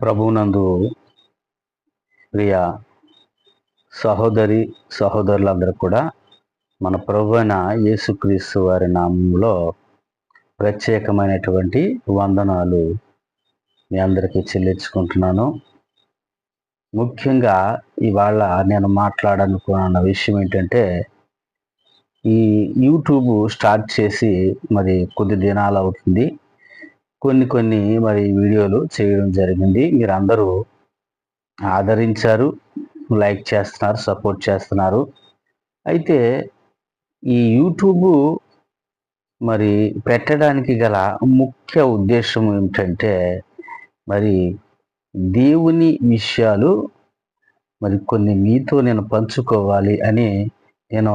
ప్రభునందు ప్రియ సహోదరి సహోదరులందరూ కూడా మన ప్రభు అయిన యేసుక్రీస్తు వారి నామంలో ప్రత్యేకమైనటువంటి వందనాలు మీ అందరికీ చెల్లించుకుంటున్నాను. ముఖ్యంగా ఇవాళ నేను మాట్లాడాలనుకున్న విషయం ఏంటంటే ఈ యూట్యూబ్ స్టార్ట్ చేసి మరి కొద్ది దినాలు అవుతుంది. కొన్ని కొన్ని మరి వీడియోలు చేయడం జరిగింది. మీరు అందరూ ఆదరించారు లైక్ చేస్తున్నారు సపోర్ట్ చేస్తున్నారు. అయితే ఈ యూట్యూబ్ మరి పెట్టడానికి గల ముఖ్య ఉద్దేశం ఏమిటంటే మరి దేవుని విషయాలు మరి కొన్ని మీతో నేను పంచుకోవాలి అని నేను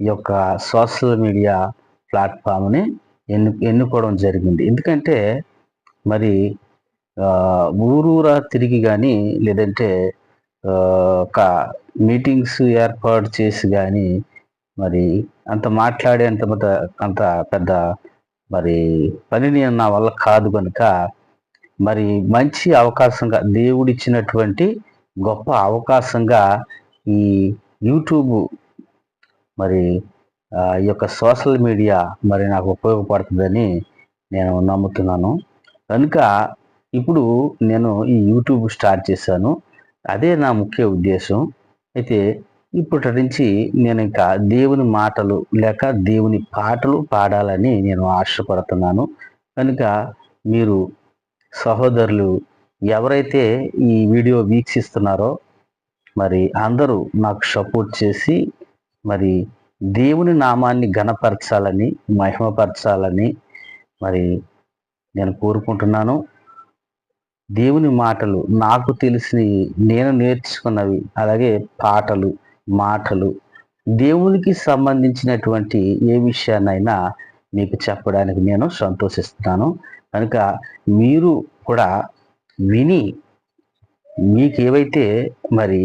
ఈ యొక్క సోషల్ మీడియా ప్లాట్ఫామ్ని ఎన్ను ఎన్నుకోవడం జరిగింది. ఎందుకంటే మరి ఊరూరా తిరిగి కానీ లేదంటే ఒక మీటింగ్స్ ఏర్పాటు చేసి కానీ మరి అంత మాట్లాడే అంత అంత పెద్ద మరి పనిని నా వల్ల కాదు కనుక మరి మంచి అవకాశంగా దేవుడిచ్చినటువంటి గొప్ప అవకాశంగా ఈ యూట్యూబ్ మరి ఈ యొక్క సోషల్ మీడియా మరి నాకు ఉపయోగపడుతుందని నేను నమ్ముతున్నాను. కనుక ఇప్పుడు నేను ఈ యూట్యూబ్ స్టార్ట్ చేశాను. అదే నా ముఖ్య ఉద్దేశం. అయితే ఇప్పటి నుంచి నేను ఇంకా దేవుని మాటలు లేక దేవుని పాటలు పాడాలని నేను ఆశపడుతున్నాను. కనుక మీరు సహోదరులు ఎవరైతే ఈ వీడియో వీక్షిస్తున్నారో మరి అందరూ నాకు సపోర్ట్ చేసి మరి దేవుని నామాన్ని ఘనపరచాలని మహిమపరచాలని మరి నేను కోరుకుంటున్నాను. దేవుని మాటలు నాకు తెలిసినవి నేను నేర్చుకున్నవి అలాగే పాటలు మాటలు దేవునికి సంబంధించినటువంటి ఏ విషయాన్నైనా మీకు చెప్పడానికి నేను సంతోషిస్తున్నాను. కనుక మీరు కూడా విని మీకు ఏవైతే మరి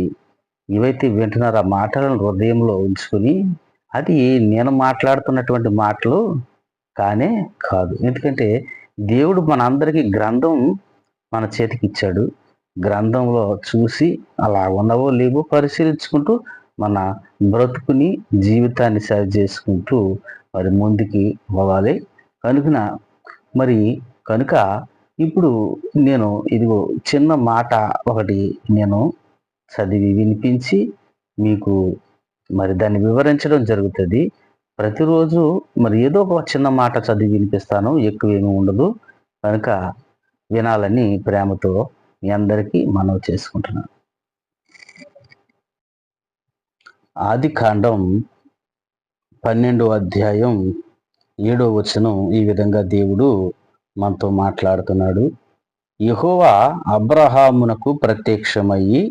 ఏవైతే వింటున్నారో ఆ మాటలను హృదయంలో ఉంచుకొని అది నేను మాట్లాడుతున్నటువంటి మాటలు కానే కాదు. ఎందుకంటే దేవుడు మనందరికీ గ్రంథం మన చేతికి ఇచ్చాడు గ్రంథంలో చూసి అలా ఉన్నవో లేవో పరిశీలించుకుంటూ మన బ్రతుకుని జీవితాన్ని సరి చేసుకుంటూ మరి ముందుకి పోవాలి. కనుక మరి కనుక ఇప్పుడు నేను ఇదిగో చిన్న మాట ఒకటి నేను చదివి వినిపించి మీకు మరి దాన్ని వివరించడం జరుగుతుంది. ప్రతిరోజు మరి ఏదో ఒక చిన్న మాట చదివి వినిపిస్తాను ఎక్కువ ఏమి ఉండదు. కనుక వినాలని ప్రేమతో మీ అందరికీ మనవి చేసుకుంటున్నాను ఆది కాండం పన్నెండో అధ్యాయం ఏడో వచనం ఈ విధంగా దేవుడు మనతో మాట్లాడుతున్నాడు. యహోవా అబ్రహామునకు ప్రత్యక్షమయ్యి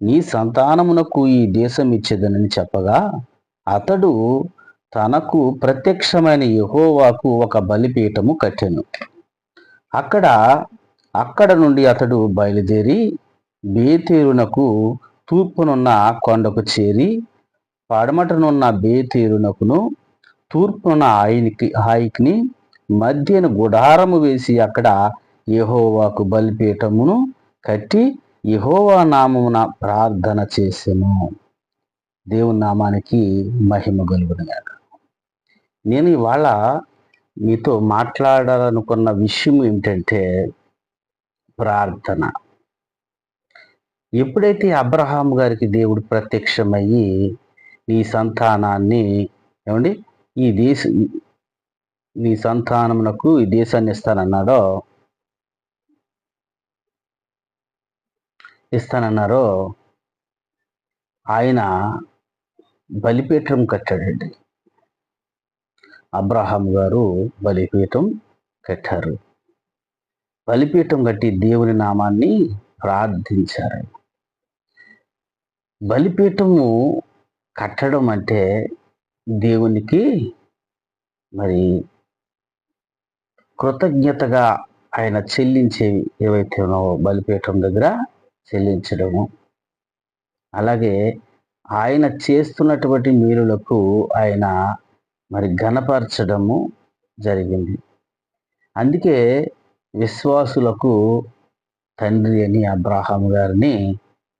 నీ సంతానమునకు ఈ దేశం ఇచ్చేదనని చెప్పగా అతడు తనకు ప్రత్యక్షమైన యహోవాకు ఒక బలిపీఠము కట్టెను. అక్కడ అక్కడ నుండి అతడు బయలుదేరి బేతేరునకు తూర్పునున్న కొండకు చేరి పడమటనున్న బేతేరునకును తూర్పున ఆయనికి హాయికిని మధ్యన గుడారము వేసి అక్కడ యహోవాకు బలిపీఠమును కట్టి యహోవా నామమున ప్రార్థన చేసెను. దేవుని నామానికి మహిమ కలుగునుగాక నేను ఇవాళ మీతో మాట్లాడాలనుకున్న విషయం ఏమిటంటే ప్రార్థన. ఎప్పుడైతే అబ్రహాం గారికి దేవుడు ప్రత్యక్షమయ్యి నీ సంతానాన్ని ఏమండి? ఈ దేశ నీ సంతానమునకు ఈ దేశాన్ని ఇస్తానన్నాడో ఇస్తానన్నారో ఆయన బలిపీఠం కట్టాడండి. అబ్రహాం గారు బలిపీఠం కట్టారు. బలిపీఠం కట్టి దేవుని నామాన్ని ప్రార్థించారు. బలిపీఠము కట్టడం అంటే దేవునికి మరి కృతజ్ఞతగా ఆయన చెల్లించేవి ఏవైతే ఉన్నావో బలిపీఠం దగ్గర చెల్లించడము. అలాగే ఆయన చేస్తున్నటువంటి మీరులకు ఆయన మరి ఘనపరచడము జరిగింది. అందుకే విశ్వాసులకు తండ్రి అని అబ్రాహాం గారిని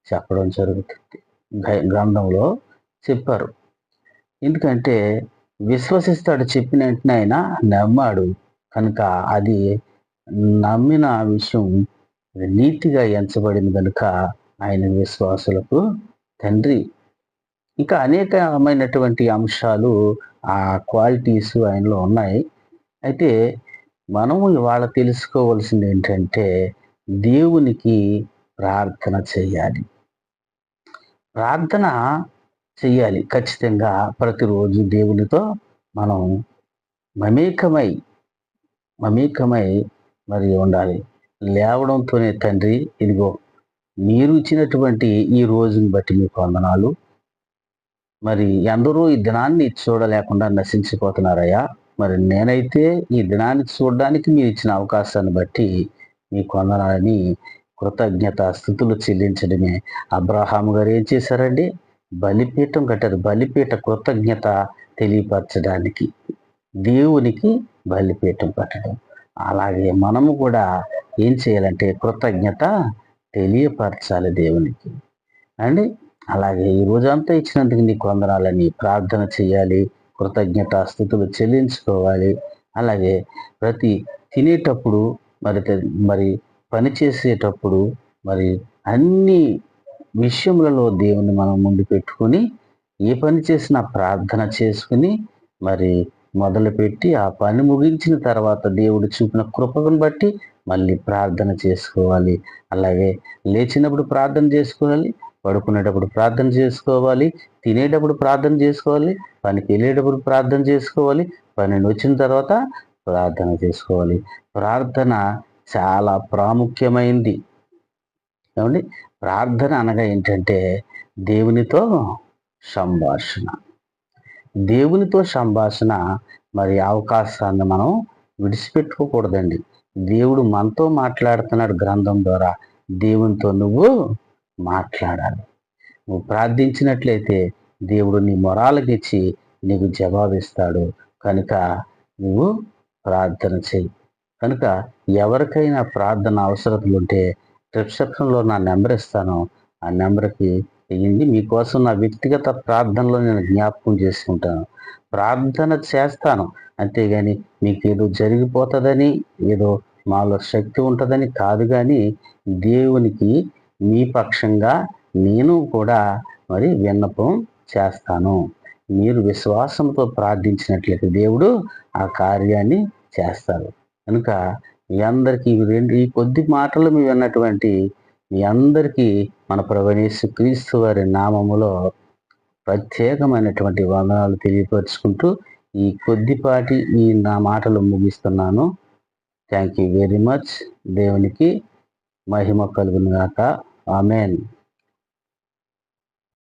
చెప్పడం జరుగుతుంది. గ్రంథంలో చెప్పారు. ఎందుకంటే విశ్వసిస్తాడు చెప్పిన వెంటనే ఆయన నమ్మాడు. కనుక అది నమ్మిన విషయం నీతిగా ఎంచబడింది కనుక ఆయన విశ్వాసులకు తండ్రి. ఇంకా అనేకమైనటువంటి అంశాలు ఆ క్వాలిటీస్ ఆయనలో ఉన్నాయి. అయితే మనము ఇవాళ తెలుసుకోవాల్సింది ఏంటంటే దేవునికి ప్రార్థన చేయాలి. ప్రార్థన చేయాలి. ఖచ్చితంగా ప్రతిరోజు దేవునితో మనం మమేకమై మమేకమై మరి ఉండాలి. లేవడంతోనే తండ్రి ఇదిగో మీరు ఇచ్చినటువంటి ఈ రోజుని బట్టి మీకు వందనాలు. మరి ఎందరూ ఈ దినాన్ని చూడలేకుండా నశించిపోతున్నారయ్యా. మరి నేనైతే ఈ దినాన్ని చూడడానికి మీరు ఇచ్చిన అవకాశాన్ని బట్టి మీకు వందనాలని కృతజ్ఞత స్థుతులు చెల్లించడమే. అబ్రహాం గారు ఏం చేశారండి? బలిపీఠం కట్టారు. బలిపీఠ కృతజ్ఞత తెలియపరచడానికి దేవునికి బలిపీఠం కట్టడం. అలాగే మనము కూడా ఏం చేయాలంటే కృతజ్ఞత తెలియపరచాలి దేవునికి. అండి? అలాగే ఈ రోజంతా ఇచ్చినందుకు నీకు వందనాలని ప్రార్థన చేయాలి కృతజ్ఞత స్థుతులు చెల్లించుకోవాలి. అలాగే ప్రతి తినేటప్పుడు మరి మరి పని చేసేటప్పుడు మరి అన్ని విషయములలో దేవుని మనం ముందు పెట్టుకొని ఏ పని చేసినా ప్రార్థన చేసుకుని మరి మొదలుపెట్టి ఆ పని ముగించిన తర్వాత దేవుడు చూపిన కృపను బట్టి మళ్ళీ ప్రార్థన చేసుకోవాలి. అలాగే లేచినప్పుడు ప్రార్థన చేసుకోవాలి పడుకునేటప్పుడు ప్రార్థన చేసుకోవాలి తినేటప్పుడు ప్రార్థన చేసుకోవాలి పనికి వెళ్ళేటప్పుడు ప్రార్థన చేసుకోవాలి పని వచ్చిన తర్వాత ప్రార్థన చేసుకోవాలి. ప్రార్థన చాలా ప్రాముఖ్యమైంది. ఏమండి? ప్రార్థన అనగా ఏంటంటే దేవునితో సంభాషణ. దేవునితో సంభాషణ మరి అవకాశాన్ని మనం విడిచిపెట్టుకోకూడదండి. దేవుడు మనతో మాట్లాడుతున్నాడు గ్రంథం ద్వారా. దేవునితో నువ్వు మాట్లాడాలి. నువ్వు ప్రార్థించినట్లయితే దేవుడు నీ మొరాలకిచ్చి నీకు జవాబిస్తాడు. కనుక నువ్వు ప్రార్థన చెయ్యి. కనుక ఎవరికైనా ప్రార్థన అవసరతలు ఉంటే రిసెప్షన్లో నా నెంబర్ ఇస్తాను. ఆ నెంబర్కి వెయ్యండి మీకోసం నా వ్యక్తిగత ప్రార్థనలో నేను జ్ఞాపకం చేసుకుంటాను. ప్రార్థన చేస్తాను. అంతేగాని మీకు ఏదో జరిగిపోతుందని ఏదో మాలో శక్తి ఉంటుందని కాదు కానీ దేవునికి మీ పక్షంగా నేను కూడా మరి విన్నపం చేస్తాను. మీరు విశ్వాసంతో ప్రార్థించినట్లయితే దేవుడు ఆ కార్యాన్ని చేస్తారు. కనుక మీ అందరికీ రెండు ఈ కొద్ది మాటలు మీ విన్నటువంటి మీ అందరికీ మన ప్రవణేశు క్రీస్తు వారి నామములో ప్రత్యేకమైనటువంటి వందనాలు తెలియపరుచుకుంటూ ఈ కొద్దిపాటి ఈ నా మాటలు ముగిస్తున్నాను. థ్యాంక్ యూ వెరీ మచ్ దేవునికి మహిమ కలుగునుగాక. ఆమెన్